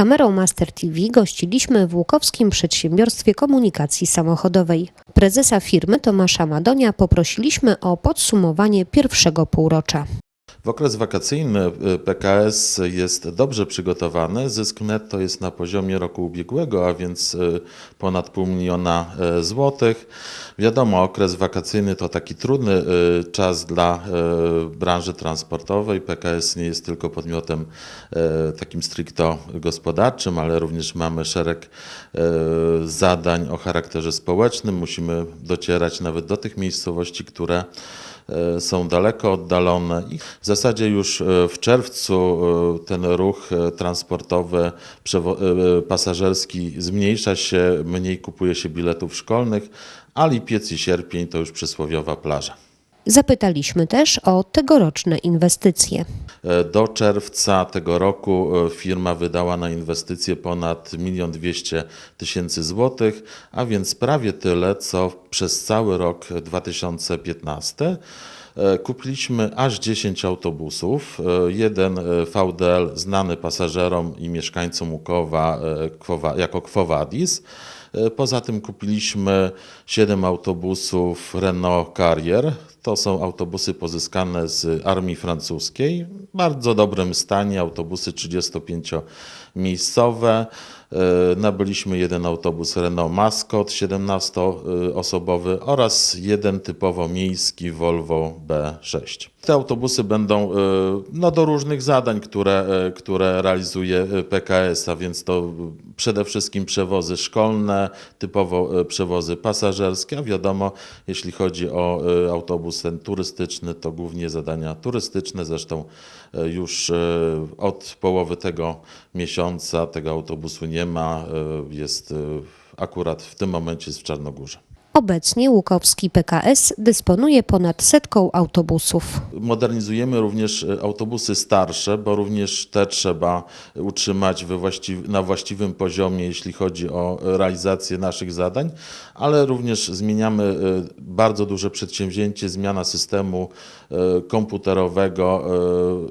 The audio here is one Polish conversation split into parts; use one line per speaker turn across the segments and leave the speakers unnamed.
kamerą Master TV gościliśmy w Łukowskim Przedsiębiorstwie Komunikacji Samochodowej. Prezesa firmy Tomasza Madonia poprosiliśmy o podsumowanie pierwszego półrocza.
W okres wakacyjny y, PKS jest dobrze przygotowany. Zysk netto jest na poziomie roku ubiegłego, a więc y, ponad pół miliona y, złotych. Wiadomo, okres wakacyjny to taki trudny czas dla branży transportowej. PKS nie jest tylko podmiotem takim stricto gospodarczym, ale również mamy szereg zadań o charakterze społecznym. Musimy docierać nawet do tych miejscowości, które są daleko oddalone. I w zasadzie już e, w czerwcu e, ten ruch e, transportowy, e, pasażerski zmniejsza się, mniej kupuje się biletów szkolnych, a lipiec i sierpień to już przysłowiowa plaża.
Zapytaliśmy też o tegoroczne inwestycje.
E, Do czerwca tego roku e, firma wydała na inwestycje ponad 1 200 tysięcy złotych, a więc prawie tyle, co przez cały rok 2015. E, Kupiliśmy aż 10 autobusów. Jeden VDL znany pasażerom i mieszkańcom Łukowa Quo- jako Quo Vadis. E, Poza tym kupiliśmy 7 autobusów Renault Carrier. To są autobusy pozyskane z armii francuskiej. W bardzo dobrym stanie, autobusy 35-miejscowe. E, Nabyliśmy jeden autobus Renault Mascot 17-osobowy oraz jeden typowo miejski Volvo B6. Te autobusy będą e, no, do różnych zadań, które, które realizuje PKS, a więc to przede wszystkim przewozy szkolne, typowo e, przewozy pasażerskie, a wiadomo, jeśli chodzi o e, autobus ten turystyczny, to głównie zadania turystyczne. Zresztą e, już od połowy tego miesiąca tego autobusu nie ma, jest akurat w tym momencie jest w Czarnogórze.
Obecnie Łukowski PKS dysponuje ponad setką autobusów.
Modernizujemy również e, autobusy starsze, bo również te trzeba utrzymać na właściwym poziomie, jeśli chodzi o e, realizację naszych zadań, ale również zmieniamy e, bardzo duże przedsięwzięcie, zmiana systemu komputerowego,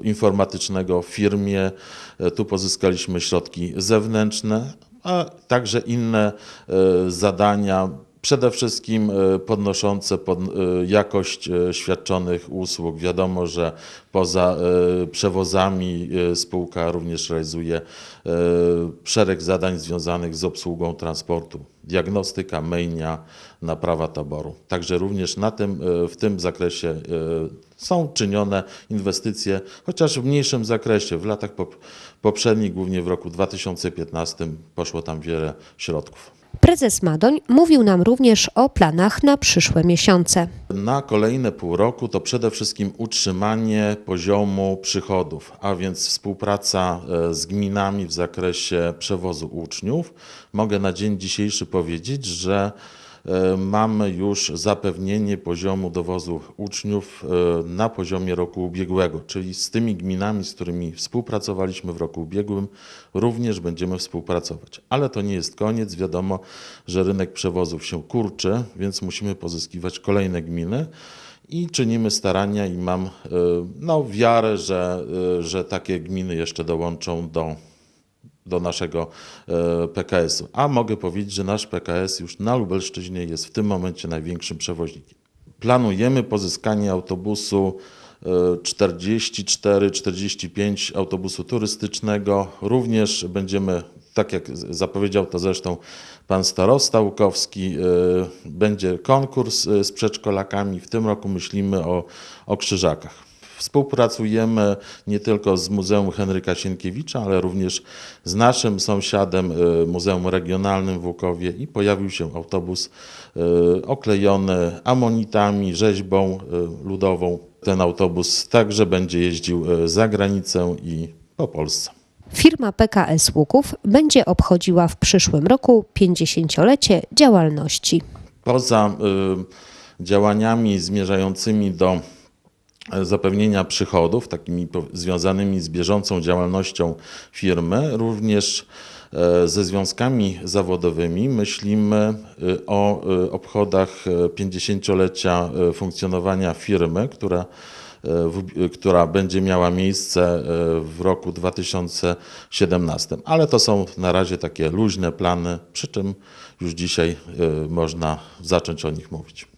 informatycznego w firmie. Tu pozyskaliśmy środki zewnętrzne, a także inne zadania Przede wszystkim e, podnoszące pod, e, jakość e, świadczonych usług. Wiadomo, że poza przewozami spółka również realizuje szereg zadań związanych z obsługą transportu. Diagnostyka, myjnia, naprawa taboru. Także również na tym, e, w tym zakresie e, są czynione inwestycje, chociaż w mniejszym zakresie. W latach pop- poprzednich, głównie w roku 2015, poszło tam wiele środków.
Prezes Madoń mówił nam również o planach na przyszłe miesiące.
Na kolejne pół roku to przede wszystkim utrzymanie poziomu przychodów, a więc współpraca e, z gminami w zakresie przewozu uczniów. Mogę na dzień dzisiejszy powiedzieć, że e, mamy już zapewnienie poziomu dowozu uczniów e, na poziomie roku ubiegłego, czyli z tymi gminami, z którymi współpracowaliśmy w roku ubiegłym, również będziemy współpracować. Ale to nie jest koniec. Wiadomo, że rynek przewozów się kurczy, więc musimy pozyskiwać kolejne gminy i czynimy starania i mam e, no, wiarę, że, że takie gminy jeszcze dołączą do, do naszego e, PKS-u. A mogę powiedzieć, że nasz PKS już na Lubelszczyźnie jest w tym momencie największym przewoźnikiem. Planujemy pozyskanie autobusu e, 44-45 autobusu turystycznego. Również będziemy, tak jak zapowiedział to zresztą pan starosta Łukowski, e, będzie konkurs e, z przedszkolakami. W tym roku myślimy o, o krzyżakach. Współpracujemy nie tylko z Muzeum Henryka Sienkiewicza, ale również z naszym sąsiadem, e, Muzeum Regionalnym w Łukowie i pojawił się autobus e, oklejony amonitami, rzeźbą e, ludową. Ten autobus także będzie jeździł za granicę i po Polsce.
Firma PKS Łuków będzie obchodziła w przyszłym roku 50-lecie działalności.
Poza y, działaniami zmierzającymi do zapewnienia przychodów, takimi związanymi z bieżącą działalnością firmy, również e, ze związkami zawodowymi myślimy y, o y, obchodach e, 50-lecia e, funkcjonowania firmy, która która będzie miała miejsce e, w roku 2017. Ale to są na razie takie luźne plany, przy czym już dzisiaj e, można zacząć o nich mówić.